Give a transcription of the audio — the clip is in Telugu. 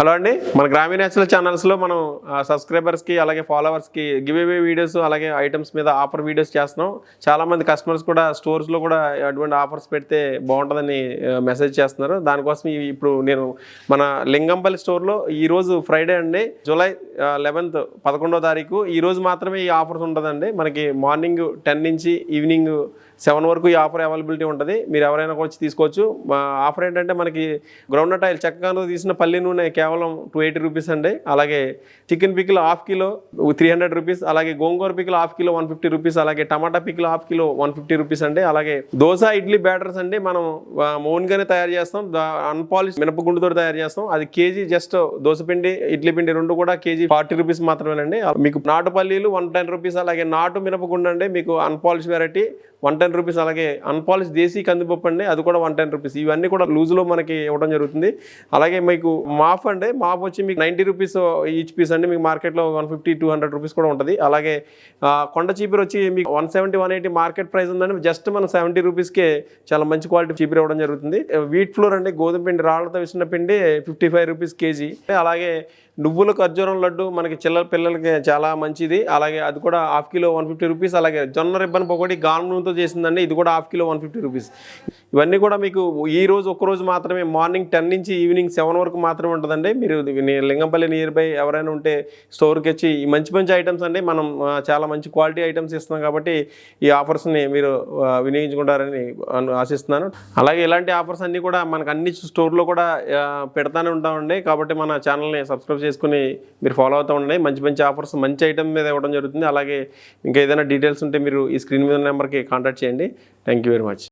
హలో అండి మన గ్రామీణ నేచురల్ ఛానల్స్లో మనం సబ్స్క్రైబర్స్కి అలాగే ఫాలోవర్స్కి గివ్ అవే వీడియోస్ అలాగే ఐటమ్స్ మీద ఆఫర్ వీడియోస్ చేస్తున్నాం. చాలామంది కస్టమర్స్ కూడా స్టోర్స్లో కూడా అటువంటి ఆఫర్స్ పెడితే బాగుంటుందని మెసేజ్ చేస్తున్నారు. దానికోసం ఇప్పుడు నేను మన లింగంపల్లి స్టోర్లో ఈరోజు ఫ్రైడే అండి. జూలై లెవెన్త్ పదకొండో తారీఖు. ఈరోజు మాత్రమే ఈ ఆఫర్స్ ఉంటుందండి. మనకి మార్నింగ్ టెన్ నుంచి ఈవినింగ్ సెవెన్ వరకు ఈ ఆఫర్ అవైలబిలిటీ ఉంటుంది. మీరు ఎవరైనా వచ్చి తీసుకోవచ్చు. ఆఫర్ ఏంటంటే మనకి గ్రౌండ్ నట్ ఆయిల్ చక్కగా తీసిన పల్లి నూనె కేవలం కేవలం టూ ఎయిటీ రూపీస్ అండి. అలాగే chicken pickle half kilo three hundred rupees అలాగే gongura pickle half kilo one fifty rupees అలాగే టమాటా pickle half kilo one fifty rupees అండి. అలాగే దోశ ఇడ్లీ బ్యాటర్స్ అండి మనం ఓన్గానే తయారు చేస్తాం. అన్పాలిష్ మినపగుండుతో తయారు చేస్తాం. అది కేజీ జస్ట్ దోశ పిండి ఇడ్లీ పిండి రెండు కూడా కేజీ ఫార్టీ రూపీస్ మాత్రమేనండి. మీకు నాటు పల్లీలు వన్ టెన్ రూపీస్ అలాగే నాటు మినపగుండు అండి. మీకు unpolish variety one ten rupees అలాగే అన్పాలిష్ దేశీ కందిపప్పు అండి. అది కూడా వన్ టెన్ రూపీస్. ఇవన్నీ కూడా లూజ్లో మనకి ఇవ్వడం జరుగుతుంది. అలాగే మీకు మాఫ్ అండి మాకు వచ్చి మీకు నైంటీ రూపీస్ ఈచ్ పీస్ అండి. మీకు మార్కెట్లో one fifty two hundred rupees కూడా ఉంటుంది. అలాగే కొండ చీపిరి వచ్చి మీకు one seventy one eighty market price ఉందండి. జస్ట్ మనం సెవెంటీ రూపీస్కే చాలా మంచి క్వాలిటీ చీపిరి ఇవ్వడం జరుగుతుంది. వీట్ ఫ్లోర్ అండి. గోధుమ పిండి రాళ్ళతో వేసిన పిండి ఫిఫ్టీ ఫైవ్ రూపీస్ కేజీ. అలాగే నువ్వుల ఖర్జూరం లడ్డు మనకి చిల్లర పిల్లలకి చాలా మంచిది. అలాగే అది కూడా half kilo one fifty rupees. అలాగే జొన్న రిబ్బన్ పకోడీ గానుతో చేసిందండి. ఇది కూడా half kilo one fifty rupees. ఇవన్నీ కూడా మీకు ఈ రోజు ఒక్క రోజు మాత్రమే మార్నింగ్ టెన్ నుంచి ఈవినింగ్ సెవెన్ వరకు మాత్రమే ఉంటుందండి. మీరు లింగంపల్లి నియర్ బై ఎవరైనా ఉంటే స్టోర్కి వచ్చి ఈ మంచి మంచి ఐటమ్స్ అండి. మనం చాలా మంచి క్వాలిటీ ఐటమ్స్ ఇస్తున్నాం కాబట్టి ఈ ఆఫర్స్ని మీరు వినియోగించుకుంటారని ఆశిస్తున్నాను. అలాగే ఇలాంటి ఆఫర్స్ అన్నీ కూడా మనకు అన్ని స్టోర్లో కూడా పెడతానే ఉంటామండి. కాబట్టి మన ఛానల్ని సబ్స్క్రైబ్ చేసుకుని మీరు ఫాలో అవుతూ ఉండండి. మంచి మంచి ఆఫర్స్ మంచి ఐటమ్ మీద ఇవ్వడం జరుగుతుంది. అలాగే ఇంకా ఏదైనా డీటెయిల్స్ ఉంటే మీరు ఈ స్క్రీన్ మీద నెంబర్కి కాంటాక్ట్ చేయండి. Thank you very much